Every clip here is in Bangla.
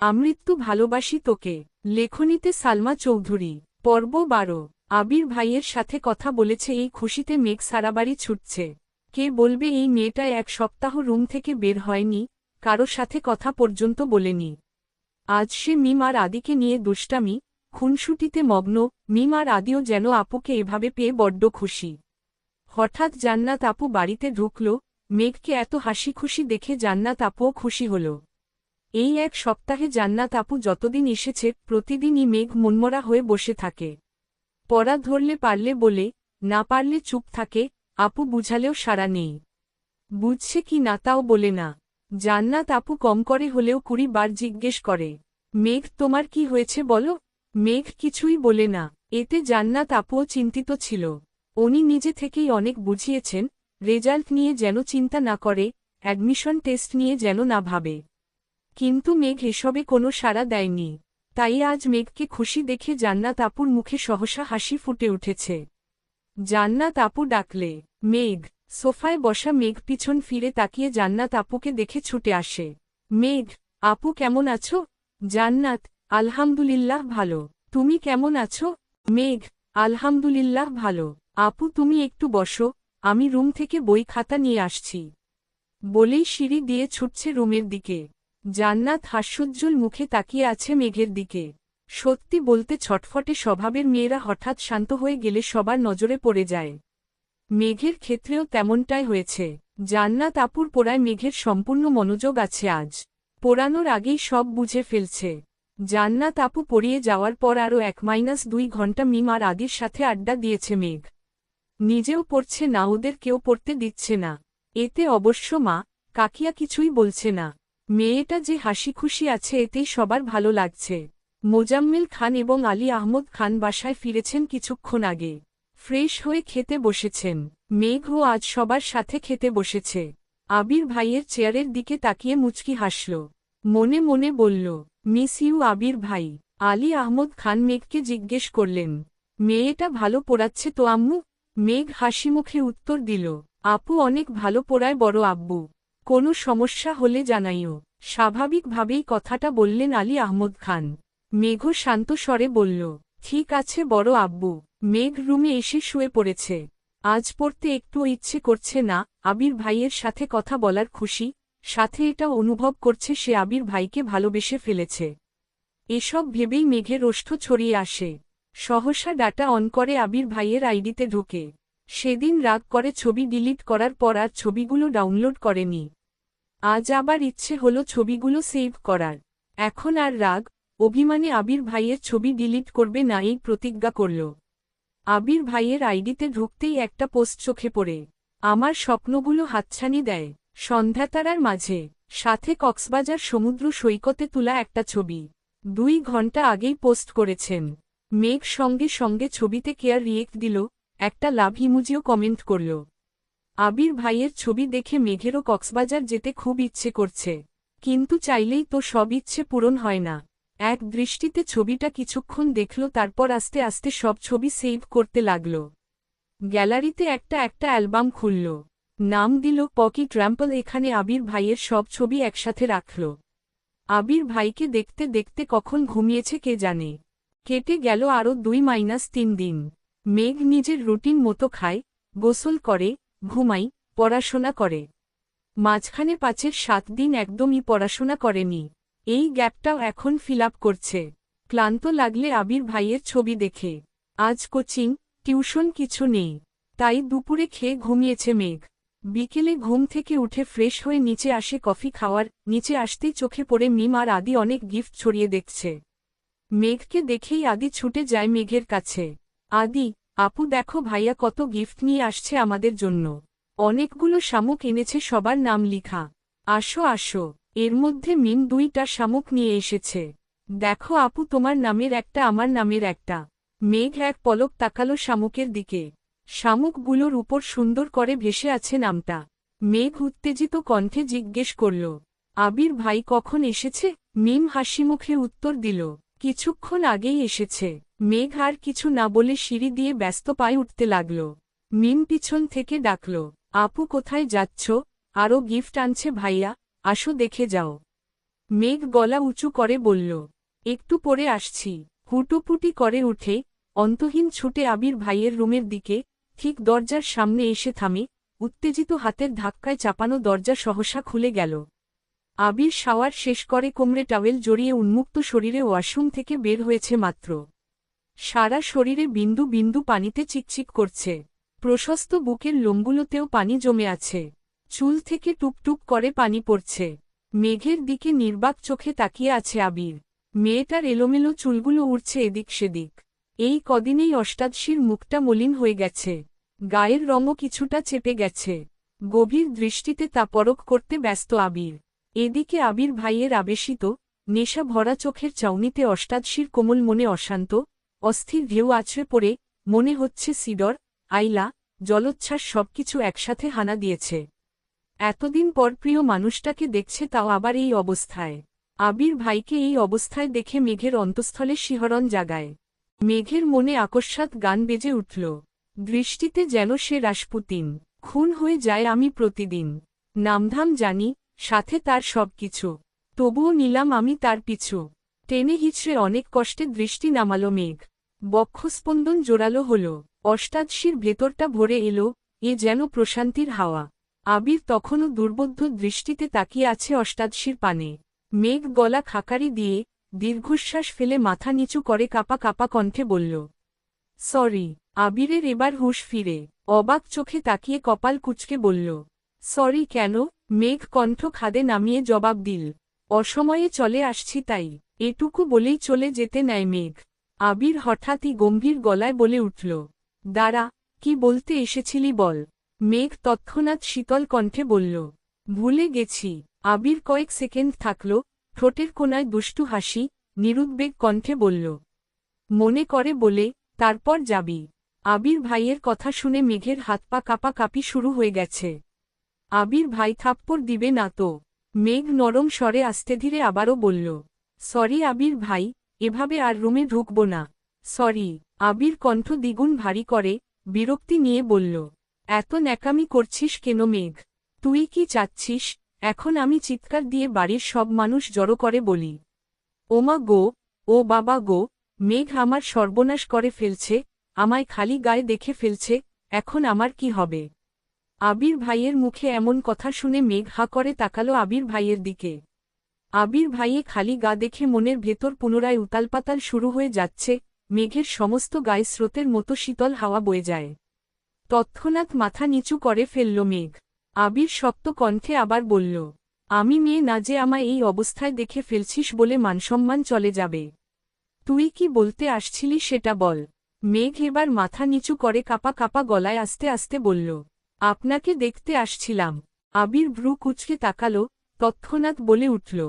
আমৃত্যু ভালোবাসি তোকে, লেখনীতে সালমা চৌধুরী, পর্ব বারো। আবির ভাইয়ের সাথে কথা বলেছে, এই খুশিতে মেঘ সারাবাড়ি ছুটছে। কে বলবে, এই মেয়েটা এক সপ্তাহ রুম থেকে বের হয়নি, কারও সাথে কথা পর্যন্ত বলেনি। আজ সে মিম আর আদিকে নিয়ে দুষ্টামি, খুনসুটিতে মগ্ন, মিম আর আদিও যেন আপুকে এভাবে পেয়ে বড্ড খুশি। হঠাৎ জান্নাত আপু বাড়িতে ঢুকল, মেঘকে এত হাসি খুশি দেখে জান্নাত আপুও খুশি হল। এই এক সপ্তাহে জান্নাত আপু যতদিন এসেছে, প্রতিদিনই মেঘ মনমরা হয়ে বসে থাকে। পড়া ধরলে পারলে বলে, না পারলে চুপ থাকে, আপু বুঝালেও সাড়া নেই। বুঝছে কি না তাও বলে না। জান্নাত আপু কম করে হলেও কুড়ি বার জিজ্ঞেস করে, মেঘ, তোমার কি হয়েছে বলো? মেঘ কিছুই বলে না। এতে জান্নাত আপুও চিন্তিত ছিল। উনি নিজে থেকেই অনেক বুঝিয়েছেন, রেজাল্ট নিয়ে যেন চিন্তা না করে, অ্যাডমিশন টেস্ট নিয়ে যেন না ভাবে। কিন্তু মেঘ এসবে কোনো সাড়া দেয়নি। তাই আজ মেঘকে খুশি দেখে জান্নাত আপুর মুখে সহসা হাসি ফুটে উঠেছে। জান্নাত আপু ডাকলে, মেঘ, সোফায় বসা মেঘ পিছন ফিরে তাকিয়ে জান্নাত আপুকে দেখে ছুটে আসে। মেঘ, আপু কেমন আছো? জান্নাত, আলহামদুলিল্লাহ ভালো। তুমি কেমন আছো? মেঘ, আলহামদুলিল্লাহ ভালো। আপু, তুমি একটু বসো, আমি রুম থেকে বই খাতা নিয়ে আসছি। বলেই সিঁড়ি দিয়ে ছুটছে রুমের দিকে। জান্নাত হাস্যোজ্জ্বল মুখে তাকিয়ে আছে মেঘের দিকে। সত্যি বলতে ছটফটে স্বভাবের মেয়েরা হঠাৎ শান্ত হয়ে গেলে সবার নজরে পড়ে যায়। মেঘের ক্ষেত্রেও তেমনটাই হয়েছে। জান্নাত আপুর পোড়ায় মেঘের সম্পূর্ণ মনোযোগ আছে আজ। পোড়ানোর আগেই সব বুঝে ফেলছে। জান্নাত আপু পড়িয়ে যাওয়ার পর আরও এক মাইনাস দুই ঘণ্টা মিম আর আদির সাথে আড্ডা দিয়েছে মেঘ। নিজেও পড়ছে না, ওদের কেউ পড়তে দিচ্ছে না। এতে অবশ্য মা কাকিয়া কিছুই বলছে না। মেয়েটা যে হাসি খুশি আছে এতেই সবার ভালো লাগছে। মোজাম্মেল খান এবং আলী আহমদ খান বাসায় ফিরেছেন কিছুক্ষণ আগে। ফ্রেশ হয়ে খেতে বসেছেন। মেঘও আজ সবার সাথে খেতে বসেছে। আবির ভাইয়ের চেয়ারের দিকে তাকিয়ে মুচকি হাসল। মনে মনে বলল, মিস ইউ আবির ভাই। আলী আহমদ খান মেঘকে জিজ্ঞেস করলেন, মেয়েটা ভালো পড়াচ্ছে তো আম্মু? মেঘ হাসিমুখে উত্তর দিল, আপু অনেক ভালো পড়ায় বড় আব্বু। কোনো সমস্যা হলে জানাইও। স্বাভাবিকভাবেই কথাটা বললেন আলী আহমদ খান। মেঘ শান্ত স্বরে বলল, ঠিক আছে বড় আব্বু, মেঘ রুমে এসে শুয়ে পড়েছে। আজ পড়তে একটু ইচ্ছে করছে না, আবির ভাইয়ের সাথে কথা বলার খুশি, সাথে এটা অনুভব করছে সে আবির ভাইকে ভালোবেসে ফেলেছে। এসব ভেবেই মেঘের রোষ্ঠ ছড়িয়ে আসে। সহসা ডাটা অন করে আবির ভাইয়ের আইডিতে ঢুকে। সেদিন রাগ করে ছবি ডিলিট করার পর আর ছবিগুলো ডাউনলোড করেনি। আজ আবার ইচ্ছে হলো ছবিগুলো সেভ করার। এখন আর রাগ, অভিমানে আবির ভাইয়ের ছবি ডিলিট করবে না এই প্রতিজ্ঞা করল। আবির ভাইয়ের আইডিতে ঢুকতেই একটা পোস্ট চোখে পড়ে। আমার স্বপ্নগুলো হাতছানি দেয়। সন্ধ্যাতারার মাঝে, সাথে কক্সবাজার সমুদ্র সৈকতে তোলা একটা ছবি। দুই ঘণ্টা আগেই পোস্ট করেছেন। মেঘ সঙ্গে সঙ্গে ছবিতে কেয়ার রিয়েক্ট দিল, একটা লাভ ইমুজিও কমেন্ট করল। আবির ভাইয়ের ছবি দেখে মেঘেরও কক্সবাজার যেতে খুব ইচ্ছে করছে। কিন্তু চাইলেই তো সব ইচ্ছে পূরণ হয় না। এক দৃষ্টিতে ছবিটা কিছুক্ষণ দেখল, তারপর আস্তে আস্তে সব ছবি সেভ করতে লাগল। গ্যালারিতে একটা একটা অ্যালবাম খুলল। নাম দিল পকি ট্র্যাম্পল এখানে আবির ভাইয়ের সব ছবি একসাথে রাখল। আবির ভাইকে দেখতে দেখতে কখন ঘুমিয়েছে কে জানে। কেটে গেল আরও দুই মাইনাস তিন দিন। মেঘ নিজের রুটিন মতো খায়, গোসল করে ঘুমাই, পড়াশোনা করে। মাঝখানে পাঁচের সাত দিন একদমই পড়াশোনা করেনি। এই গ্যাপটাও এখন ফিল করছে। ক্লান্ত লাগলে আবির ভাইয়ের ছবি দেখে। আজ কোচিং, টিউশন কিছু নেই। তাই দুপুরে খেয়ে ঘুমিয়েছে মেঘ। বিকেলে ঘুম থেকে উঠে ফ্রেশ হয়ে নিচে আসে কফি খাওয়ার, নিচে আসতেই চোখে পড়ে মিম আর আদি অনেক গিফট ছড়িয়ে দেখছে। মেঘকে দেখেই আদি ছুটে যায় মেঘের কাছে। আদি আপু দেখো ভাইয়া কত গিফট নিয়ে আসছে আমাদের জন্য। অনেকগুলো শামুক এনেছে, সবার নাম লিখা। আসো আসো। এর মধ্যে মিম দুইটা শামুক নিয়ে এসেছে। দেখো আপু, তোমার নামের একটা, আমার নামের একটা। মেঘ এক পলক তাকালো শামুকের দিকে। শামুকগুলোর উপর সুন্দর করে ভেসে আছে নামটা। মেঘ উত্তেজিত কণ্ঠে জিজ্ঞেস করল, আবির ভাই কখন এসেছে? মিম হাসিমুখে উত্তর দিল, কিছুক্ষণ আগেই এসেছে। মেঘ আর কিছু না বলে সিঁড়ি দিয়ে ব্যস্ত পায়ে উঠতে লাগল। মিম পিছন থেকে ডাকল, আপু কোথায় যাচ্ছ? আরও গিফট আনছে ভাইয়া, আসো দেখে যাও। মেঘ গলা উঁচু করে বলল, একটু পরে আসছি। হুটোপুটি করে উঠে, অন্তহীন ছুটে আবির ভাইয়ের রুমের দিকে, ঠিক দরজার সামনে এসে থামে, উত্তেজিত হাতের ধাক্কায় চাপানো দরজা সহসা খুলে গেল। আবির শাওয়ার শেষ করে কোমরে টাওয়েল জড়িয়ে উন্মুক্ত শরীরে ওয়াশরুম থেকে বের হয়েছে মাত্র। সারা শরীরে বিন্দু বিন্দু পানিতে চিকচিক করছে। প্রশস্ত বুকের লোমগুলোতেও পানি জমে আছে। চুল থেকে টুপটুপ করে পানি পড়ছে। মেঘের দিকে নির্বাক চোখে তাকিয়ে আছে আবির। মেয়েটার এলোমেলো চুলগুলো উড়ছে এদিক সেদিক। এই কদিনেই অষ্টাদশীর মুখটা মলিন হয়ে গেছে। গায়ের রঙও কিছুটা চেপে গেছে। গভীর দৃষ্টিতে তা পরখ করতে ব্যস্ত আবির। এদিকে আবির ভাইয়ের আবেশিত নেশা ভরা চোখের চাউনিতে অষ্টাদশীর কোমল মনে অশান্ত অস্থির ঢেউ আছড়ে পড়ে, মনে হচ্ছে সিডর, আইলা, জলোচ্ছ্বাস সবকিছু একসাথে হানা দিয়েছে। এতদিন পর প্রিয় মানুষটাকে দেখছে তাও আবার এই অবস্থায়। আবির ভাইকে এই অবস্থায় দেখে মেঘের অন্তঃস্থলে শিহরণ জাগায়। মেঘের মনে আকস্মাৎ গান বেজে উঠল। দৃষ্টিতে যেন সে রাসপুতিন খুন হয়ে যায় আমি প্রতিদিন। নামধাম জানি, সাথে তার সবকিছু। তবুও নিলাম আমি তার পিছু। টেনে হিচড়ে অনেক কষ্টে দৃষ্টি নামালো মেঘ। বক্ষস্পন্দন জোরালো হল। অষ্টাদশীর ভেতরটা ভরে এলো, এ যেন প্রশান্তির হাওয়া। আবির তখনও দুর্বোধ্য দৃষ্টিতে তাকিয়ে আছে অষ্টাদশীর পানে। মেঘ গলা খাকারি দিয়ে দীর্ঘশ্বাস ফেলে মাথা নিচু করে কাপা কাপা কণ্ঠে বলল, সরি। আবিরের এবার হুশ ফিরে। অবাক চোখে তাকিয়ে কপাল কুচকে বলল, সরি কেন? মেঘ কণ্ঠ খাদে নামিয়ে জবাব দিল, অসময়ে চলে আসছি তাই। এটুকু বলেই চলে যেতে নেয় মেঘ। আবির হঠাৎই গম্ভীর গলায় বলে উঠল, দাঁড়া, কি বলতে এসেছিলি বল। মেঘ তৎক্ষণাৎ শীতল কণ্ঠে বলল, ভুলে গেছি। আবির কয়েক সেকেন্ড থাকল, ঠোঁটের কোনায় দুষ্টু হাসি, নিরুদ্বেগ কণ্ঠে বলল, মনে করে বলে, তারপর যাবি। আবির ভাইয়ের কথা শুনে মেঘের হাত পা কাপা কাপি শুরু হয়ে গেছে। আবির ভাই থাপ্পড় দিবে না তো। মেঘ নরম স্বরে আস্তে ধীরে আবারও বলল, সরি আবির ভাই এভাবে আর রুমে ঢুকব না। সরি, আবির কণ্ঠ দ্বিগুণ ভারী করে, বিরক্তি নিয়ে বলল, এত ন্যাকামি করছিস কেন মেঘ? তুই কি চাচ্ছিস? এখন আমি চিৎকার দিয়ে বাড়ির সব মানুষ জড়ো করে বলি, ওমা গো, ও বাবা গো, মেঘ আমার সর্বনাশ করে ফেলছে, আমায় খালি গায়ে দেখে ফেলছে, এখন আমার কি হবে? আবির ভাইয়ের মুখে এমন কথা শুনে মেঘ হা করে তাকালো আবির ভাইয়ের দিকে। আবির ভাইয়ে খালি গা দেখে মনের ভেতর পুনরায় উতালপাতাল শুরু হয়ে যাচ্ছে, মেঘের সমস্ত গায়ে স্রোতের মতো শীতল হাওয়া বয়ে যায়। তৎক্ষণাৎ মাথা নিচু করে ফেলল মেঘ। আবির শক্ত কণ্ঠে আবার বলল, আমি মেয়ে না যে আমায় এই অবস্থায় দেখে ফেলছিস বলে মানসম্মান চলে যাবে। তুই কি বলতে আসছিলি সেটা বল। মেঘ এবার মাথা নিচু করে কাপা কাপা গলায় আস্তে আস্তে বলল, আপনাকে দেখতে আসছিলাম। আবির ভ্রু কুচকে তাকালো তৎক্ষণাৎ বলে উঠল,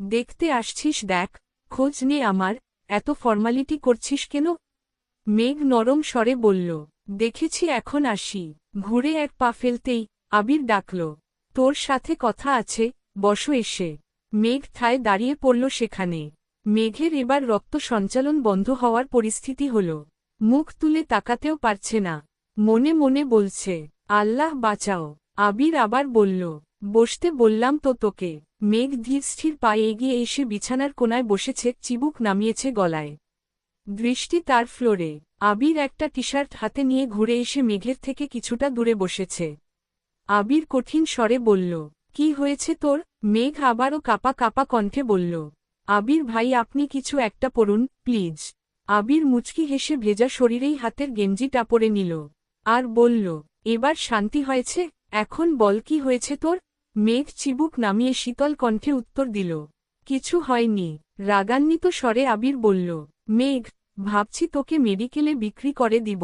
দেখতে আসছিস দেখ, খোঁজ নে আমার, এত ফর্মালিটি করছিস কেন? মেঘ নরম স্বরে বলল, দেখেছি এখন আসি। ঘুরে এক পা ফেলতেই আবির ডাকল, তোর সাথে কথা আছে, বসো এসে। মেঘ থায় দাঁড়িয়ে পড়ল সেখানে। মেঘের এবার রক্ত সঞ্চালন বন্ধ হওয়ার পরিস্থিতি হল, মুখ তুলে তাকাতেও পারছে না। মনে মনে বলছে, আল্লাহ বাঁচাও। আবির আবার বলল বসতে বললাম, তো তোকে। মেঘ ধীরস্থির পায়ে এগিয়ে এসে বিছানার কোনায় বসেছে, চিবুক নামিয়েছে গলায়। দৃষ্টি তার ফ্লোরে। আবির একটা টি শার্ট হাতে নিয়ে ঘুরে এসে মেঘের থেকে কিছুটা দূরে বসেছে। আবির কঠিন স্বরে বলল, কি হয়েছে তোর? মেঘ আবারও কাপা কাপা কণ্ঠে বলল, আবির ভাই, আপনি কিছু একটা পড়ুন, প্লিজ। আবির মুচকি হেসে ভেজা শরীরেই হাতের গেঞ্জি টাপড়ে নিল, আর বলল, এবার শান্তি হয়েছে? এখন বল, কি হয়েছে তোর? মেঘ চিবুক নামিয়ে শীতল কণ্ঠে উত্তর দিল, কিছু হয়নি। রাগান্বিত স্বরে আবির বলল, মেঘ, ভাবছি তোকে মেডিকেলে বিক্রি করে দিব।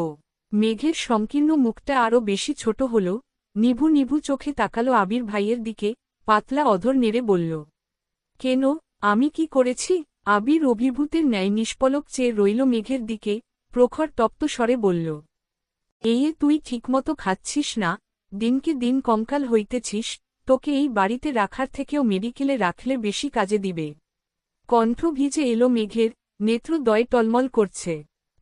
মেঘের সংকীর্ণ মুখটা আরও বেশি ছোট হল, নিভু নিভু চোখে তাকালো আবির ভাইয়ের দিকে, পাতলা অধর নেড়ে বলল, কেন? আমি কি করেছি? আবির অভিভূতের ন্যায় নিষ্পলক চেয়ে রইল মেঘের দিকে, প্রখর তপ্ত স্বরে বলল, এই তুই ঠিকমতো খাচ্ছিস না, দিনকে দিন কঙ্কাল হইতেছিস তোকে এই বাড়িতে রাখার থেকেও মেডিকেলে রাখলে বেশি কাজে দিবে। কণ্ঠ ভিজে এলো মেঘের, নেত্রদয় টলমল করছে।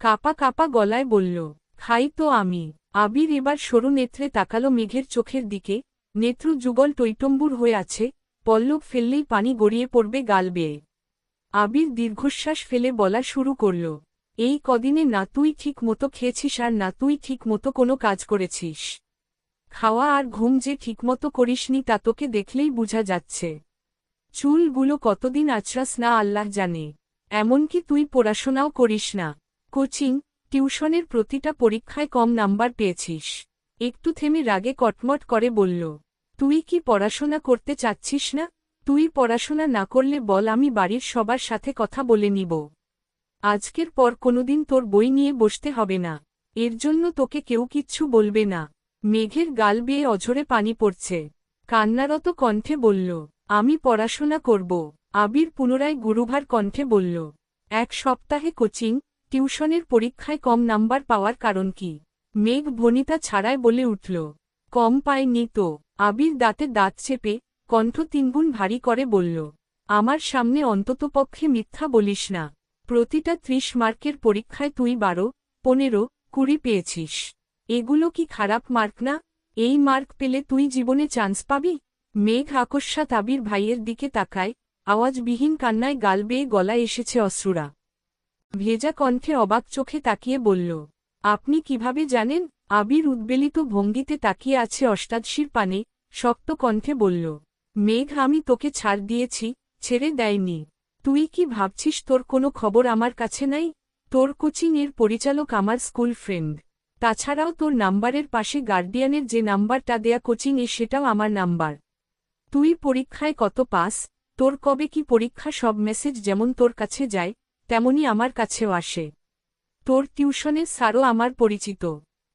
কাপা কাপা গলায় বলল, খাই তো আমি। আবির এবার সরু নেত্রে তাকালো মেঘের চোখের দিকে। নেত্র যুগল টৈটম্বুর হয়ে আছে, পল্লব ফেললেই পানি গড়িয়ে পড়বে গাল বেয়ে। আবির দীর্ঘশ্বাস ফেলে বলা শুরু করল, এই কদিনে না তুই ঠিক মতো খেয়েছিস আর না তুই ঠিক মতো কোনো কাজ করেছিস। খাওয়া আর ঘুম যে ঠিকমতো করিসনি তা তোকে দেখলেই বোঝা যাচ্ছে। চুলগুলো কতদিন আছড়াস না আল্লাহ জানে। এমনকি তুই পড়াশোনাও করিস না। কোচিং, টিউশনের প্রতিটা পরীক্ষায় কম নাম্বার পেয়েছিস। একটু থেমে রাগে কটমট করে বলল, তুই কি পড়াশোনা করতে চাচ্ছিস না? তুই পড়াশোনা না করলে বল আমি বাড়ির সবার সাথে কথা বলে নিব। আজকের পর কোনোদিন তোর বই নিয়ে বসতে হবে না। এর জন্য তোকে কেউ কিচ্ছু বলবে না। মেঘের গাল বেয়ে অঝরে পানি পড়ছে। কান্নারত কণ্ঠে বলল, আমি পড়াশোনা করব। আবির পুনরায় গুরুভার কণ্ঠে বলল, এক সপ্তাহে কোচিং, টিউশনের পরীক্ষায় কম নাম্বার পাওয়ার কারণ কি? মেঘ ভনিতা ছাড়াই বলে উঠল, কম পায়নি তো। আবির দাঁতে দাঁত চেপে কণ্ঠ তিনগুণ ভারী করে বলল, আমার সামনে অন্ততপক্ষে মিথ্যা বলিস না। প্রতিটা ত্রিশ মার্কের পরীক্ষায় তুই বারো, পনেরো, কুড়ি পেয়েছিস। এগুলো কি খারাপ মার্ক না? এই মার্ক পেলে তুই জীবনে চান্স পাবি? মেঘ আকস্মাত আবির ভাইয়ের দিকে তাকায়, আওয়াজবিহীন কান্নায় গাল বেয়ে গলায় এসেছে অশ্রুরা। ভেজা কণ্ঠে অবাক চোখে তাকিয়ে বলল, আপনি কীভাবে জানেন? আবির উদ্বেলিত ভঙ্গিতে তাকিয়ে আছে অষ্টাদশীর পানে, শক্ত কণ্ঠে বলল, মেঘ, আমি তোকে ছাড় দিয়েছি, ছেড়ে দেয়নি। তুই কি ভাবছিস তোর কোনো খবর আমার কাছে নাই? তোর কোচিং এর পরিচালক আমার স্কুল ফ্রেন্ড। তাছাড়াও তোর নাম্বারের পাশে গার্ডিয়ানের যে নাম্বারটা দেয়া কোচিং এ সেটাও আমার নাম্বার। তুই পরীক্ষায় কত পাস? তোর কবে কি পরীক্ষা? সব মেসেজ যেমন তোর কাছে যায় তেমনি আমার কাছেও আসে। তোর টিউশনের স্যারও আমার পরিচিত।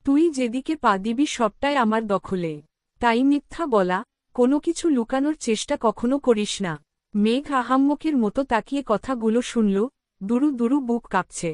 তুই যেদিকে পা দিবি সবটাই আমার দখলে। তাই মিথ্যা বলা, কোনো কিছু লুকানোর চেষ্টা কখনো করিস না। মেঘ আহাম্মকের মতো তাকিয়ে কথাগুলো শুনল, দুরু দুরু বুক কাঁপছে।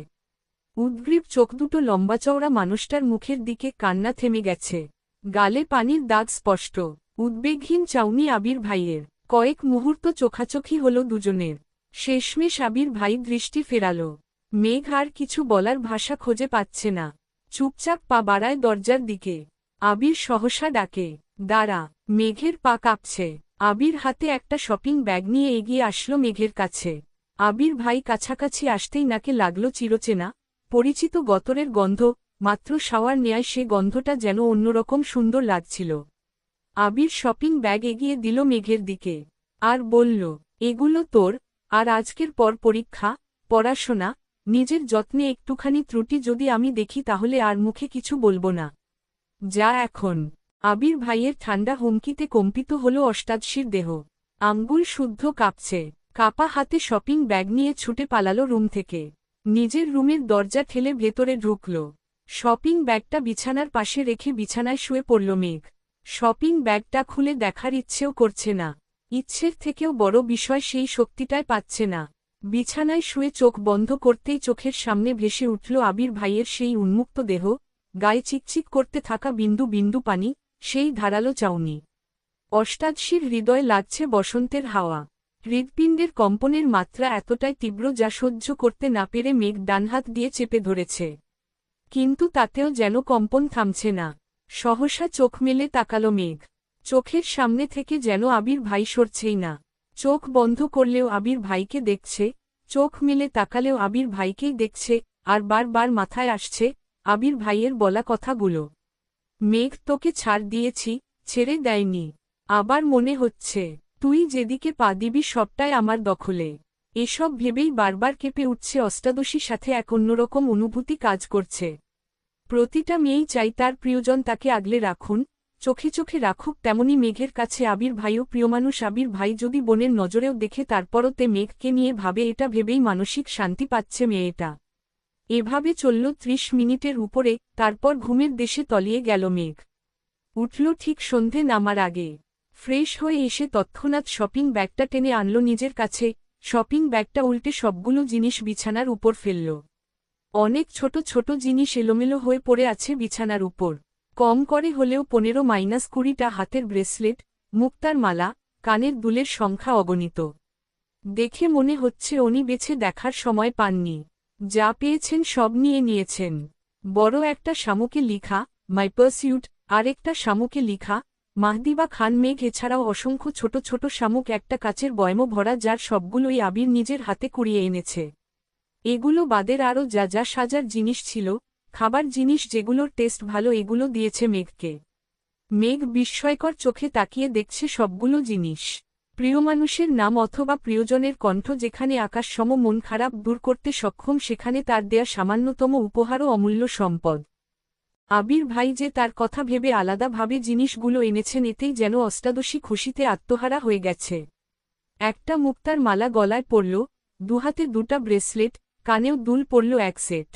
উদ্গ্রীব চোখ দুটো লম্বাচওড়া মানুষটার মুখের দিকে কান্না থেমে গেছে। গালে পানির দাগ স্পষ্ট। উদ্বেগহীন চাউনি আবির ভাইয়ের। কয়েক মুহূর্ত চোখাচোখি হল দুজনের। শেষমেশ আবির ভাই দৃষ্টি ফেরাল। মেঘ আর কিছু বলার ভাষা খুঁজে পাচ্ছে না। চুপচাপ পা বাড়ায় দরজার দিকে। আবির সহসা ডাকে, দাঁড়া, মেঘের পা কাঁপছে। আবির হাতে একটা শপিং ব্যাগ নিয়ে এগিয়ে আসলো মেঘের কাছে। আবির ভাই কাছাকাছি আসতেই নাকে লাগল চিরচেনা পরিচিত গতরের গন্ধ, মাত্র শাওয়ার নেয় সে গন্ধটা যেন অন্যরকম সুন্দর লাগছিল। আবির শপিং ব্যাগ এগিয়ে দিল মেঘের দিকে। আর বলল, এগুলো তোর, আর আজকের পর পরীক্ষা, পড়াশোনা, নিজের যত্নে একটুখানি ত্রুটি যদি আমি দেখি তাহলে আর মুখে কিছু বলব না। যা এখন। আবির ভাইয়ের ঠান্ডা হুমকিতে কম্পিত হল অষ্টাদশীর দেহ। আঙ্গুল শুদ্ধ কাঁপছে। কাপা হাতে শপিং ব্যাগ নিয়ে ছুটে পালালো রুম থেকে। নিজের রুমের দরজা ঠেলে ভেতরে ঢুকল। শপিং ব্যাগটা বিছানার পাশে রেখে বিছানায় শুয়ে পড়ল মেঘ। শপিং ব্যাগটা খুলে দেখার ইচ্ছেও করছে না। ইচ্ছের থেকেও বড় বিষয় সেই শক্তিটায় পাচ্ছে না। বিছানায় শুয়ে চোখ বন্ধ করতেই চোখের সামনে ভেসে উঠল আবির ভাইয়ের সেই উন্মুক্ত দেহ। গায়ে চিকচিক করতে থাকা বিন্দু বিন্দু পানি, সেই ধারালো চাউনি। অষ্টাদশীর হৃদয় লাগছে বসন্তের হাওয়া। হৃদপিণ্ডের কম্পনের মাত্রা এতটাই তীব্র যা সহ্য করতে না পেরে মেঘ ডানহাত দিয়ে চেপে ধরেছে। কিন্তু তাতেও যেন কম্পন থামছে না। সহসা চোখ মেলে তাকালো মেঘ। চোখের সামনে থেকে যেন আবির ভাই সরছেই না। চোখ বন্ধ করলেও আবির ভাইকে দেখছে। চোখ মেলে তাকালেও আবির ভাইকেই দেখছে, আর বারবার মাথায় আসছে, আবির ভাইয়ের বলা কথাগুলো। মেঘ তোকে ছাড় দিয়েছি, ছেড়ে দেয়নি। আবার মনে হচ্ছে। তুই যেদিকে পা দিবি সবটাই আমার দখলে। এসব ভেবেই বারবার কেঁপে উঠছে অষ্টাদশী সাথে এক অন্যরকম অনুভূতি কাজ করছে। প্রতিটা মেয়েই চাই তার প্রিয়জন তাকে আগলে রাখুন, চোখে চোখে রাখুক তেমনি মেঘের কাছে আবির ভাইও প্রিয়মানুষ আবির ভাই যদি বোনের নজরেও দেখে তারপরও তে মেঘকে নিয়ে ভাবে এটা ভেবেই মানসিক শান্তি পাচ্ছে মেয়েটা। এভাবে চলল ত্রিশ মিনিটের উপরে, তারপর ঘুমের দেশে তলিয়ে গেল মেঘ। উঠল ঠিক সন্ধে নামার আগে। ফ্রেশ হয়ে এসে তৎক্ষণাৎ শপিং ব্যাগটা টেনে আনল নিজের কাছে। শপিং ব্যাগটা উল্টে সবগুলো জিনিস বিছানার উপর ফেলল। অনেক ছোট ছোট জিনিস এলোমেলো হয়ে পড়ে আছে বিছানার উপর। কম করে হলেও পনেরো মাইনাস কুড়িটা হাতের ব্রেসলেট, মুক্তার মালা, কানের দুলের সংখ্যা অগণিত। দেখে মনে হচ্ছে উনি বেছে দেখার সময় পাননি। যা পেয়েছেন সব নিয়ে নিয়েছেন। বড় একটা শামুকে লিখা, মাই পার্সিউট আরেকটা শামুকে লিখা মাহদিবা খান মেঘ এছাড়াও অসংখ্য ছোট ছোট শামুক একটা কাচের বয়মো ভরা যার সবগুলোই আবির নিজের হাতে কুড়িয়ে এনেছে। এগুলো বাদের আরও যা যা সাজার জিনিস ছিল, খাবার জিনিস যেগুলোর টেস্ট ভালো এগুলো দিয়েছে মেঘকে। মেঘ বিস্ময়কর চোখে তাকিয়ে দেখছে সবগুলো জিনিস। প্রিয় মানুষের নাম অথবা প্রিয়জনের কণ্ঠ যেখানে আকাশসম মন খারাপ দূর করতে সক্ষম, সেখানে তার দেয়া সামান্যতম উপহারও অমূল্য সম্পদ। আবির ভাই যে তার কথা ভেবে আলাদাভাবে জিনিসগুলো এনেছেন এতেই যেন অষ্টাদশী খুশিতে আত্মহারা হয়ে গেছে। একটা মুক্তার মালা গলায় পড়ল, দুহাতে দুটা ব্রেসলেট, কানেও দুল পড়ল এক সেট।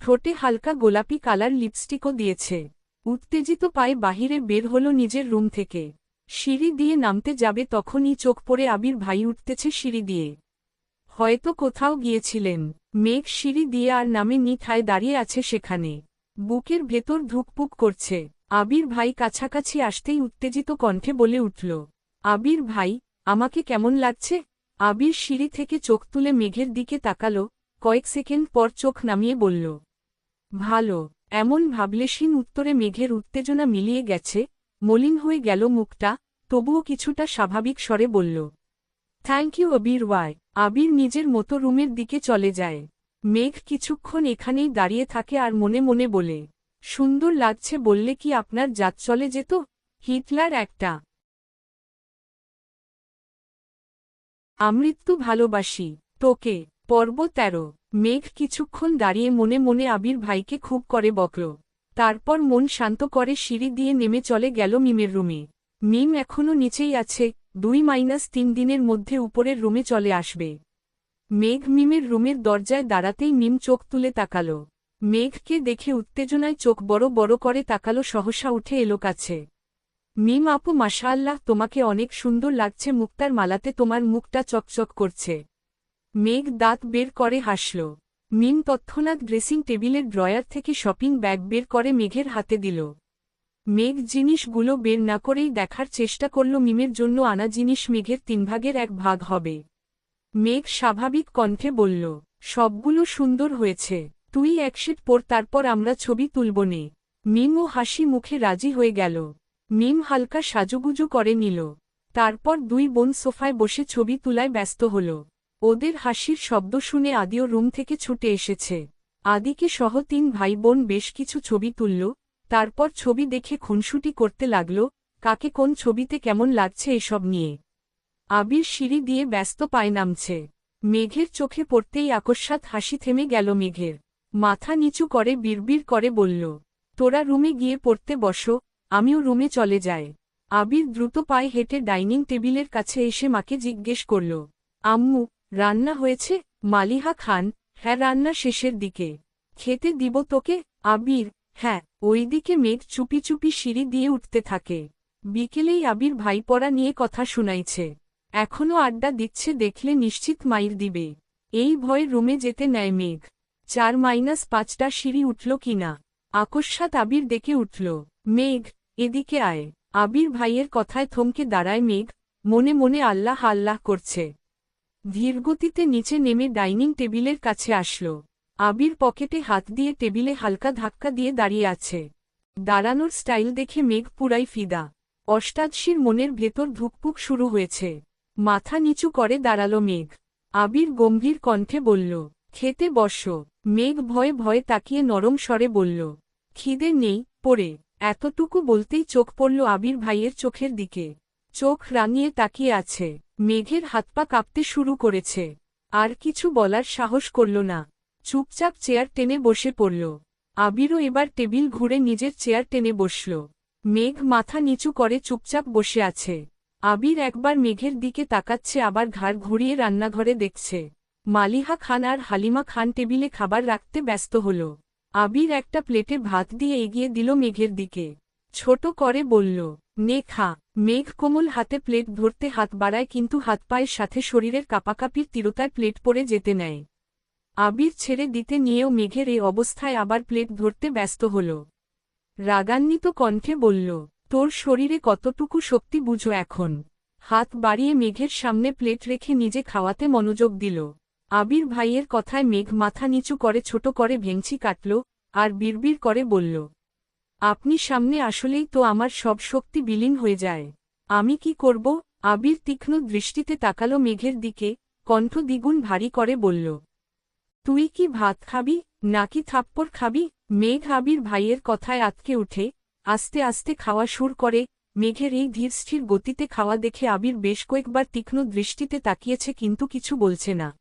ঠোঁটে হালকা গোলাপি কালার লিপস্টিকও দিয়েছে। উত্তেজিত পায়ে বাহিরে বের হল নিজের রুম থেকে। সিঁড়ি দিয়ে নামতে যাবে তখনই চোখ পড়ে আবির ভাই উঠতেছে সিঁড়ি দিয়ে। হয়তো কোথাও গিয়েছিলেন। মেঘ সিঁড়ি দিয়ে আর নামে নিথায় দাঁড়িয়ে আছে সেখানে। বুকের ভেতর ধুকপুক করছে। আবির ভাই কাছাকাছি আসতেই উত্তেজিত কণ্ঠে বলে উঠল, আবির ভাই, আমাকে কেমন লাগছে? আবির সিঁড়ি থেকে চোখ তুলে মেঘের দিকে তাকাল, কয়েক সেকেন্ড পর চোখ নামিয়ে বলল, ভালো। এমন ভাবলেশীন উত্তরে মেঘের উত্তেজনা মিলিয়ে গেছে, মলিন হয়ে গেল মুখটা, তবুও কিছুটা স্বাভাবিক স্বরে বলল, thank you Abir why Abir নিজের মতো রুমের দিকে চলে যায়। মেঘ কিছুক্ষণ এখানেই দাঁড়িয়ে থাকে আর মনে মনে বলে, সুন্দর লাগছে বললে কি আপনার জাত চলে যেত? হিটলার একটা। আমৃত্যু ভালোবাসি, তোকে। পর্ব তেরো। মেঘ কিছুক্ষণ দাঁড়িয়ে মনে মনে আবির ভাইকে খুব করে বকল। তারপর মন শান্ত করে সিঁড়ি দিয়ে নেমে চলে গেল মিমের রুমে। মিম এখনও নিচেই আছে, দুই মাইনাস তিন দিনের মধ্যে উপরের রুমে চলে আসবে। মেঘ মিমের রুমের দরজায় দাঁড়াতেই মিম চোখ তুলে তাকাল। মেঘকে দেখে উত্তেজনায় চোখ বড় বড় করে তাকালো, সহসা উঠে এলো কাছে। মিম, আপু, মাশাআল্লাহ, তোমাকে অনেক সুন্দর লাগছে, মুক্তার মালাতে তোমার মুখটা চকচক করছে। মেঘ দাঁত বের করে হাসল। মিম তৎক্ষণাৎ ড্রেসিং টেবিলের ড্রয়ার থেকে শপিং ব্যাগ বের করে মেঘের হাতে দিল। মেঘ জিনিসগুলো বের না করেই দেখার চেষ্টা করল, মিমের জন্য আনা জিনিস মেঘের তিন ভাগের এক ভাগ হবে। মেঘ স্বাভাবিক কণ্ঠে বলল, সবগুলো সুন্দর হয়েছে। তুই একশিট পর তারপর আমরা ছবি তুলব নে। মিম ও হাসি মুখে রাজি হয়ে গেল। মিম হালকা সাজুগুজু করে নিল। তারপর দুই বোন সোফায় বসে ছবি তুলায় ব্যস্ত হল। ওদের হাসির শব্দ শুনে আদিও রুম থেকে ছুটে এসেছে। আদিকে সহ তিন ভাই বোন বেশ কিছু ছবি তুলল। তারপর ছবি দেখে খুনসুটি করতে লাগল, কাকে কোন ছবিতে কেমন লাগছে এসব নিয়ে? আবির সিঁড়ি দিয়ে ব্যস্ত পায়ে নামছে। মেঘের চোখে পড়তেই আকস্মাত হাসি থেমে গেল মেঘের। মাথা নিচু করে বিড়বিড় করে বলল, তোরা রুমে গিয়ে পড়তে বসো, আমিও রুমে চলে যাই। আবির দ্রুত পায়ে হেঁটে ডাইনিং টেবিলের কাছে এসে মাকে জিজ্ঞেস করল, আম্মু, রান্না হয়েছে? মালিহা খান হ্যাঁ রান্না শেষের দিকে। খেতে দিব তোকে? আবির হ্যাঁ। ওইদিকে মেঘ চুপি চুপি সিঁড়ি দিয়ে উঠতে থাকে। বিকেলেই আবির ভাইপড়া নিয়ে কথা শুনাইছে। এখনও আড্ডা দিচ্ছে দেখলে নিশ্চিত মাইর দিবে। এই ভয়ে রুমে যেতে নেয় মেঘ। চার মাইনাস পাঁচটা সিঁড়ি উঠল কিনা? আকস্মাত আবির ডেকে উঠল। মেঘ, এদিকে আয়। আবির ভাইয়ের কথায় থমকে দাঁড়ায় মেঘ। মনে মনে আল্লাহ আল্লাহ করছে। ধীরগতিতে নিচে নেমে ডাইনিং টেবিলের কাছে আসল। আবির পকেটে হাত দিয়ে টেবিলে হালকা ধাক্কা দিয়ে দাঁড়িয়ে আছে। দাঁড়ানোর স্টাইল দেখে মেঘ পুরাই ফিদা। অষ্টাদশীর মনের ভেতর ধুকপুক শুরু হয়েছে। মাথা নিচু করে দাঁড়াল মেঘ। আবির গম্ভীর কণ্ঠে বলল, খেতে বস। মেঘ ভয়ে ভয়ে তাকিয়ে নরম স্বরে বলল, খিদে নেই, পড়ে। এতটুকু বলতেই চোখ পড়ল আবির ভাইয়ের চোখের দিকে। চোখ রাঙিয়ে তাকিয়ে আছে। মেঘের হাতপা কাঁপতে শুরু করেছে। আর কিছু বলার সাহস করল না। চুপচাপ চেয়ার টেনে বসে পড়ল। আবিরও এবার টেবিল ঘুরে নিজের চেয়ার টেনে বসল। মেঘ মাথা নিচু করে চুপচাপ বসে আছে। আবির একবার মেঘের দিকে তাকাচ্ছে, আবার ঘাড় ঘুরিয়ে রান্নাঘরে দেখছে। মালিহা খান আর হালিমা খান টেবিলে খাবার রাখতে ব্যস্ত হল। আবির একটা প্লেটে ভাত দিয়ে এগিয়ে দিল মেঘের দিকে। ছোট করে বলল, নে খা। মেঘ কোমল হাতে প্লেট ধরতে হাত বাড়ায়, কিন্তু হাত পায়ের সাথে শরীরের কাপাকাপির তীরতায় প্লেট পরে যেতে নেয়। আবির ছেড়ে দিতে নিয়েও মেঘের এই অবস্থায় আবার প্লেট ধরতে ব্যস্ত হল। রাগান্বিত কণ্ঠে বলল তোর শরীরে কতটুকু শক্তি বুঝো এখন। হাত বাড়িয়ে মেঘের সামনে প্লেট রেখে নিজে খাওয়াতে মনোযোগ দিল। আবির ভাইয়ের কথায় মেঘ মাথা নিচু করে ছোট করে ভেংচি কাটল আর বিড়বিড় করে বলল, আপনি সামনে আসলেই তো আমার সব শক্তি বিলীন হয়ে যায়। আমি কি করব? আবির তীক্ষ্ণ দৃষ্টিতে তাকালো মেঘের দিকে, কণ্ঠ দ্বিগুণ ভারী করে বলল, তুই কি ভাত খাবি নাকি থাপ্পড় খাবি? মেঘ আবির ভাইয়ের কথায় আতকে উঠে আস্তে আস্তে খাওয়া সুর করে, মেঘের এই ধীরস্থির গতিতে খাওয়া দেখে আবির বেশ কয়েকবার তীক্ষ্ণ দৃষ্টিতে তাকিয়েছে কিন্তু কিছু বলছে না।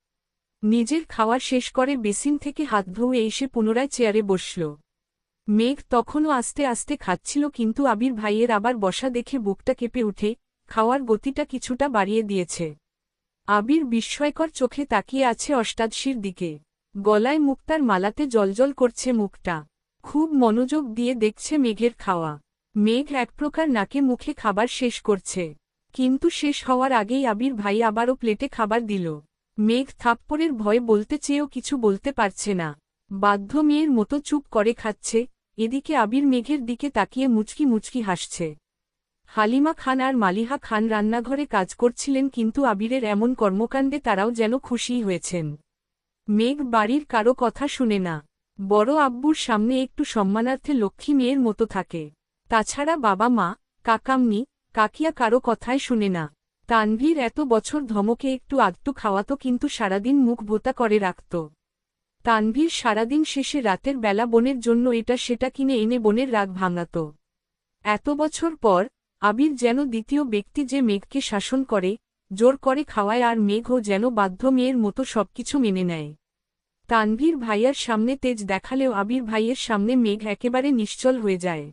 নিজের খাওয়া শেষ করে বেসিন থেকে হাত ধুয়ে এসে পুনরায় চেয়ারে বসল। মেঘ তখনও আস্তে আস্তে খাচ্ছিল কিন্তু আবির ভাইয়ের আবার বসা দেখে বুকটা কেঁপে উঠে, খাওয়ার গতিটা কিছুটা বাড়িয়ে দিয়েছে। আবির বিস্ময়কর চোখে তাকিয়ে আছে অষ্টাদশীর দিকে। গলায় মুক্তার মালাতে জলজল করছে মুখটা। খুব মনোযোগ দিয়ে দেখছে মেঘের খাওয়া। মেঘ এক প্রকার নাকে মুখে খাবার শেষ করছে। কিন্তু শেষ হওয়ার আগেই আবির ভাই আবারও প্লেটে খাবার দিল। মেঘ থাপ্পড়ের ভয়ে বলতে চেয়েও কিছু বলতে পারছে না। বাধ্য মেয়ের মতো চুপ করে খাচ্ছে, এদিকে আবির মেঘের দিকে তাকিয়ে মুচকি মুচকি হাসছে। হালিমা খান আর মালিহা খান রান্নাঘরে কাজ করছিলেন কিন্তু আবিরের এমন কর্মকাণ্ডে তারাও যেন খুশিই হয়েছেন। মেঘ বাড়ির কারও কথা শুনে না। বড় আব্বুর সামনে একটু সম্মানার্থে লক্ষ্মী মেয়ের মতো থাকে। তাছাড়া বাবা মা কাকামনি কাকিয়া কারও কথায় শুনে না। তানভীর এত বছর ধমকে একটু আধটু খাওয়াতো কিন্তু সারাদিন মুখ ভোতা করে রাখত। তানভীর সারাদিন শেষে রাতের বেলা বোনের জন্য এটা সেটা কিনে এনে বোনের রাগ ভাঙাত। এত বছর পর, আবির যেন দ্বিতীয় ব্যক্তি যে মেঘকে শাসন করে, জোর করে খাওয়ায় আর মেঘও যেন বাধ্য মেয়ের মতো সবকিছু মেনে নেয়। তানভীর ভাইয়ার সামনে তেজ দেখালেও আবির ভাইয়ের সামনে মেঘ একেবারে নিশ্চল হয়ে যায়।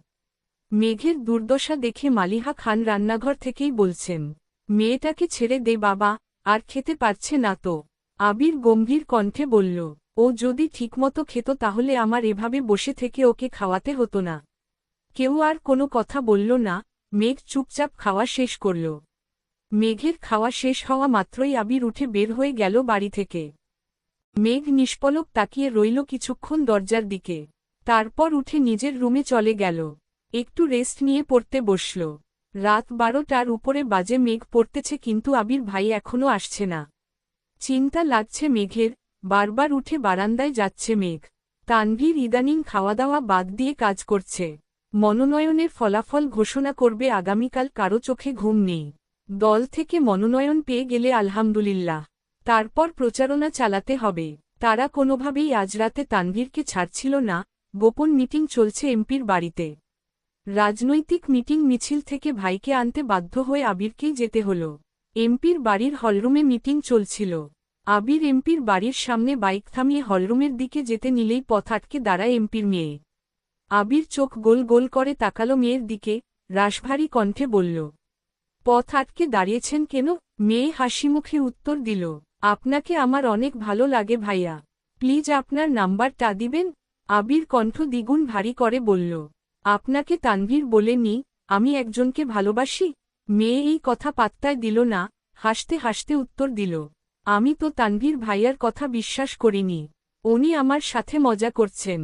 মেঘের দুর্দশা দেখে মালিহা খান রান্নাঘর থেকেই বলছেন, মেয়েটাকে ছেড়ে দে বাবা, আর খেতে পারছে না তো। আবির গম্ভীর কণ্ঠে বলল, ও যদি ঠিকমতো খেত তাহলে আমার এভাবে বসে থেকে ওকে খাওয়াতে হতো না। কেউ আর কোনো কথা বলল না, মেঘ চুপচাপ খাওয়া শেষ করল। মেঘের খাওয়া শেষ হওয়া মাত্রই আবির উঠে বের হয়ে গেল বাড়ি থেকে। মেঘ নিষ্পলক তাকিয়ে রইল কিছুক্ষণ দরজার দিকে। তারপর উঠে নিজের রুমে চলে গেল। একটু রেস্ট নিয়ে পড়তে বসল। রাত বারোটার উপরে বাজে মেঘ পড়তেছে কিন্তু আবির ভাই এখনও আসছে না। চিন্তা লাগছে মেঘের, বারবার উঠে বারান্দায় যাচ্ছে মেঘ। তানভীর ইদানিং খাওয়া দাওয়া বাদ দিয়ে কাজ করছে। মনোনয়নের ফলাফল ঘোষণা করবে আগামীকাল কারও চোখে ঘুম নেই। দল থেকে মনোনয়ন পেয়ে গেলে আলহামদুলিল্লাহ। তারপর প্রচারণা চালাতে হবে। তারা কোনোভাবেই আজ রাতে তানভীরকে ছাড়ছিল না। গোপন মিটিং চলছে এমপির বাড়িতে। রাজনৈতিক মিটিং মিছিল থেকে ভাইকে আনতে বাধ্য হয়ে আবিরকেই যেতে হল। এমপির বাড়ির হলরুমে মিটিং চলছিল। আবির এমপির বাড়ির সামনে বাইক থামিয়ে হলরুমের দিকে যেতে নিলেই পথ আটকে দাঁড়ায় এমপির মেয়ে। আবির চোখ গোল গোল করে তাকালো মেয়ের দিকে রাশভারী কণ্ঠে বলল, পথ আটকে দাঁড়িয়েছেন কেন? মেয়ে হাসিমুখে উত্তর দিল আপনাকে আমার অনেক ভালো লাগে ভাইয়া। প্লিজ আপনার নাম্বারটা দিবেন? আবির কণ্ঠ দ্বিগুণ ভারী করে বলল। আপনাকে তানভীর বলে নি, আমি একজনকে ভালোবাসি? মেয়ে এই কথা পাত্তায় দিল না, হাসতে হাসতে উত্তর দিল। আমি তো তানভীর ভাইয়ার কথা বিশ্বাস করিনি। উনি আমার সাথে মজা করছেন।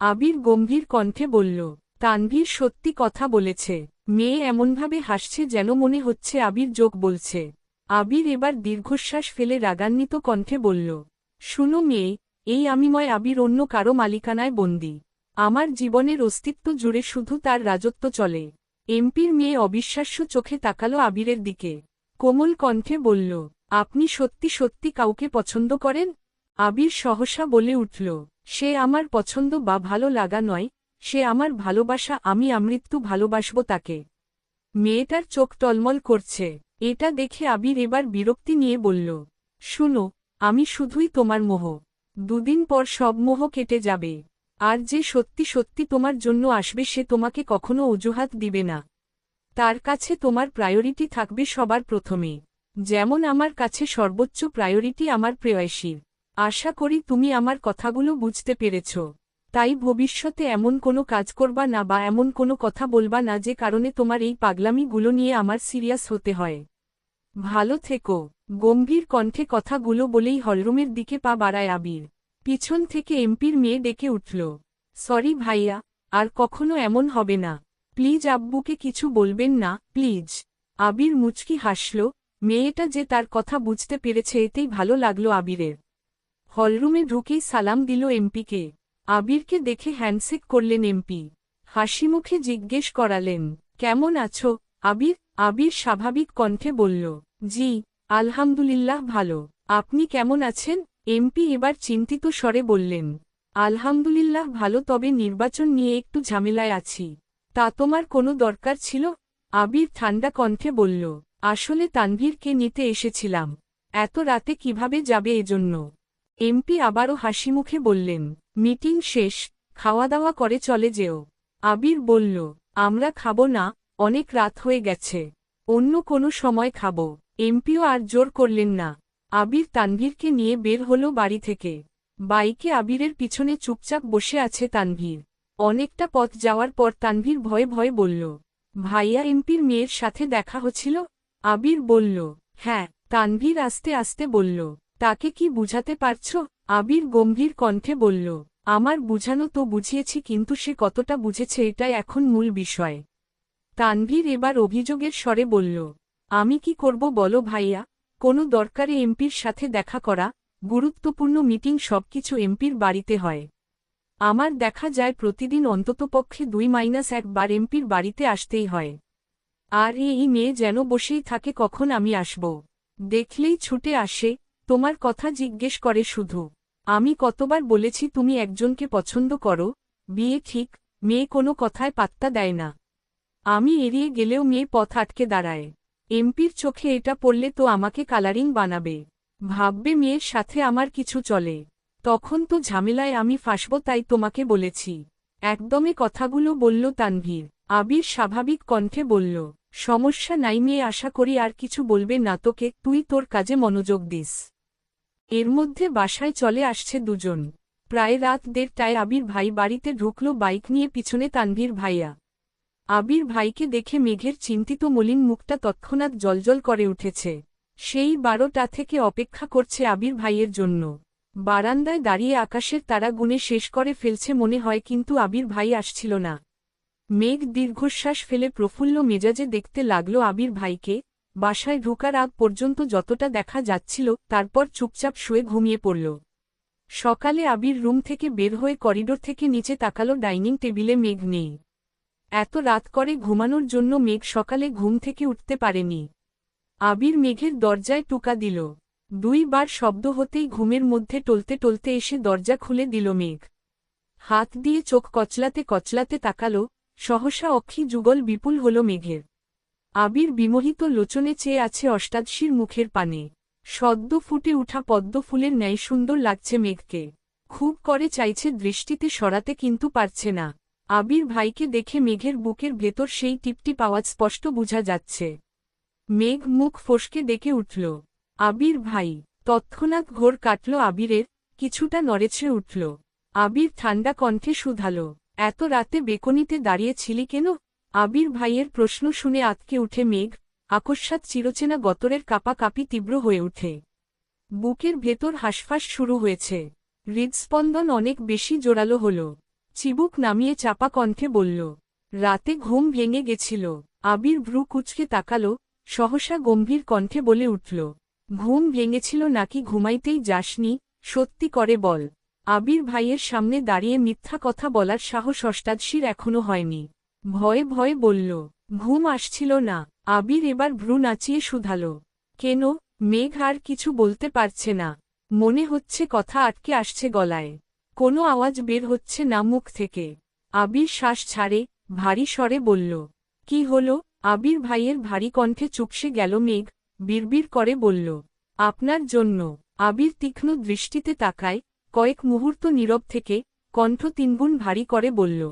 আবির গম্ভীর কণ্ঠে বলল, তানভীর সত্যি কথা বলেছে। মেয়ে এমনভাবে হাসছে যেন মনে হচ্ছে আবির যোগ বলছে। আবির এবার দীর্ঘশ্বাস ফেলে রাগান্বিত কণ্ঠে বলল, শুনো মেয়ে, এই আমিময় আবির অন্য কারও মালিকানায় বন্দি। আমার জীবনের অস্তিত্ব জুড়ে শুধু তার রাজত্ব চলে। এমপির মেয়ে অবিশ্বাস্য চোখে তাকালো আবিরের দিকে। কোমল কণ্ঠে বলল, আপনি সত্যি সত্যি কাউকে পছন্দ করেন? আবির সহসা বলে উঠল, সে আমার পছন্দ বা ভালো লাগা নয়, সে আমার ভালোবাসা, আমি আমৃত্যু ভালোবাসব তাকে। মেয়েটার চোখ টলমল করছে। এটা দেখে আবির এবার বিরক্তি নিয়ে বলল, শুনো, আমি শুধুই তোমার মোহ। দুদিন পর সব মোহ কেটে যাবে। আর যে সত্যি সত্যি তোমার জন্য আসবে সে তোমাকে কখনো অজুহাত দিবে না। তার কাছে তোমার প্রায়োরিটি থাকবে সবার প্রথমে। যেমন আমার কাছে সর্বোচ্চ প্রায়োরিটি আমার প্রেয়সীর আশা করি তুমি আমার কথাগুলো বুঝতে পেরেছ। তাই ভবিষ্যতে এমন কোনো কাজ করবা না বা এমন কোনো কথা বলবা না যে কারণে তোমার এই পাগলামিগুলো নিয়ে আমার সিরিয়াস হতে হয়। ভালো থেকো। গম্ভীর কণ্ঠে কথাগুলো বলেই হলরুমের দিকে পা বাড়ায় আবির। পিছন থেকে এমপির মেয়ে ডেকে উঠল, সরি ভাইয়া, আর কখনো এমন হবে না। প্লিজ আব্বুকে কিছু বলবেন না, প্লিজ। আবির মুচকি হাসল, মেয়েটা যে তার কথা বুঝতে পেরেছে, এতেই ভালো লাগল আবিরের। হলরুমে ঢুকেই সালাম দিল এমপিকে। আবিরকে দেখে হ্যান্ডশেক করলেন এমপি। হাসি মুখে জিজ্ঞেস করালেন, কেমন আছো? আবির আবির স্বাভাবিক কণ্ঠে বলল, জি, আলহামদুলিল্লাহ ভালো। আপনি কেমন আছেন? এমপি এবার চিন্তিত স্বরে বললেন, আলহামদুলিল্লাহ ভালো, তবে নির্বাচন নিয়ে একটু ঝামেলায় আছি। তা তোমার কোনো দরকার ছিল? আবির ঠান্ডা কণ্ঠে বলল, আসলে তানভীরকে নিতে এসেছিলাম। এত রাতে কীভাবে যাবে এজন্য? এমপি আবারও হাসি মুখে বললেন মিটিং শেষ খাওয়া দাওয়া করে চলে যেও। আবির বলল, আমরা খাব না, অনেক রাত হয়ে গেছে। অন্য কোনো সময় খাব। এমপিও আর জোর করলেন না। আবির তানভীরকে নিয়ে বের হল বাড়ি থেকে। বাইকে আবিরের পিছনে চুপচাপ বসে আছে তানভীর। অনেকটা পথ যাওয়ার পর তানভীর ভয়ে ভয়ে বলল, ভাইয়া এমপির মেয়ের সাথে দেখা হচ্ছিল? আবির বলল হ্যাঁ। তানভীর আস্তে আস্তে বলল, তাকে কি বুঝাতে পারছ? আবির গম্ভীর কণ্ঠে বলল, আমার বুঝানো তো বুঝিয়েছি, কিন্তু সে কতটা বুঝেছে এটাই এখন মূল বিষয়। তানভীর এবার অভিযোগের স্বরে বলল, আমি কি করব বলো ভাইয়া? কোনো দরকারে এমপির সাথে দেখা করা, গুরুত্বপূর্ণ মিটিং সবকিছু এমপির বাড়িতে হয়। আমার দেখা যায় প্রতিদিন অন্ততপক্ষে দুই মাইনাস একবার এমপির বাড়িতে আসতেই হয়। আর এই মেয়ে যেন বসেই থাকে কখন আমি আসব। দেখলেই ছুটে আসে তোমার কথা জিজ্ঞেস করে শুধু। আমি কতবার বলেছি তুমি একজনকে পছন্দ করো, বিয়ে ঠিক, মেয়ে কোনো কথায় পাত্তা দেয় না। আমি এড়িয়ে গেলেও মেয়ে পথ আটকে দাঁড়ায়। এমপির চোখে এটা পড়লে তো আমাকে কালারিং বানাবে। ভাববে মেয়ের সাথে আমার কিছু চলে। তখন তো ঝামেলায় আমি ফাঁসব তাই তোমাকে বলেছি। একদমে কথাগুলো বলল তানভীর। আবির স্বাভাবিক কণ্ঠে বলল, সমস্যা নাই মেয়ে, আশা করি আর কিছু বলবে না তোকে, তুই তোর কাজে মনোযোগ দিস। এর মধ্যে বাসায় চলে আসছে দুজন। প্রায় রাত দেড়টায় আবির ভাই বাড়িতে ঢুকল বাইক নিয়ে পিছনে তানভীর ভাইয়া। আবির ভাইকে দেখে মেঘের চিন্তিত মলিন মুখটা তৎক্ষণাৎ জলজল করে উঠেছে। সেই বারোটা থেকে অপেক্ষা করছে আবির ভাইয়ের জন্য। বারান্দায় দাঁড়িয়ে আকাশের তারা গুনে শেষ করে ফেলছে মনে হয় কিন্তু আবির ভাই আসছিল না। মেঘ দীর্ঘশ্বাস ফেলে প্রফুল্ল মেজাজে দেখতে লাগল আবির ভাইকে বাসায় ঢোকার আগ পর্যন্ত যতটা দেখা যাচ্ছিল, তারপর চুপচাপ শুয়ে ঘুমিয়ে পড়ল। সকালে আবির রুম থেকে বের হয়ে করিডোর থেকে নিচে তাকালো ডাইনিং টেবিলে মেঘ নেই। এত রাত করে ঘুমানোর জন্য মেঘ সকালে ঘুম থেকে উঠতে পারেনি। আবির মেঘের দরজায় টুকা দিল। দুইবার শব্দ হতেই ঘুমের মধ্যে টলতে টলতে এসে দরজা খুলে দিল মেঘ। হাত দিয়ে চোখ কচলাতে কচলাতে তাকালো, সহসা অক্ষি যুগল বিপুল হল মেঘের। আবির বিমোহিত লোচনে চেয়ে আছে অষ্টাদশীর মুখের পানে। সদ্য ফুটে উঠা পদ্ম ফুলের ন্যায় সুন্দর লাগছে মেঘকে। খুব করে চাইছে দৃষ্টিতে সরাতে কিন্তু পারছে না। আবির ভাইকে দেখে মেঘের বুকের ভেতর সেই টিপটি আওয়াজ স্পষ্ট বোঝা যাচ্ছে। মেঘ মুখ ফসকে ডেকে উঠল। আবির ভাই, তৎক্ষণাৎ ঘোর কাটল আবিরের, কিছুটা নড়েছে উঠল। আবির ঠান্ডা কণ্ঠে শুধাল, এত রাতে বেকনিতে দাঁড়িয়েছিলি কেন? আবির ভাইয়ের প্রশ্ন শুনে আতকে উঠে মেঘ, আকস্মাৎ চিরচেনা গতরের কাপা কাপি তীব্র হয়ে ওঠে। বুকের ভেতর হাসফাস শুরু হয়েছে। হৃদস্পন্দন অনেক বেশি জোরালো হল। চিবুক নামিয়ে চাপা কণ্ঠে বলল, রাতে ঘুম ভেঙে গেছিল। আবির ভ্রু কুচকে তাকালো, সহসা গম্ভীর কণ্ঠে বলে উঠল, ঘুম ভেঙেছিল নাকি ঘুমাইতেই যাসনি? সত্যি করে বল। আবির ভাইয়ের সামনে দাঁড়িয়ে মিথ্যা কথা বলার সাহস অষ্টাদশীর এখনও হয়নি। ভয়ে ভয়ে বলল, ঘুম আসছিল না। আবির এবার ভ্রু নাচিয়ে শুধাল। কেন? মেঘ আর কিছু বলতে পারছে না। মনে হচ্ছে কথা আটকে আসছে গলায়। কোনো আওয়াজ বের হচ্ছে না মুখ থেকে। আবির শ্বাস ছাড়ে, ভারী স্বরে বলল, কি হল? আবির ভাইয়ের ভারী কণ্ঠে চুপসে গেল মেঘ, বিড়বিড় করে বলল, আপনার জন্য। আবির তীক্ষ্ণ দৃষ্টিতে তাকায়, কয়েক মুহূর্ত নীরব থেকে কণ্ঠ তিনগুণ ভারী করে বলল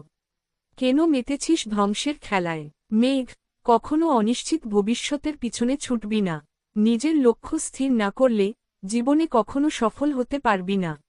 কেন মেতেছিস ধ্বংসের খেলায়? মেঘ, কখনো অনিশ্চিত ভবিষ্যতের পিছনে ছুটবি না। নিজের লক্ষ্য স্থির না করলে জীবনে কখনো সফল হতে পারবি না।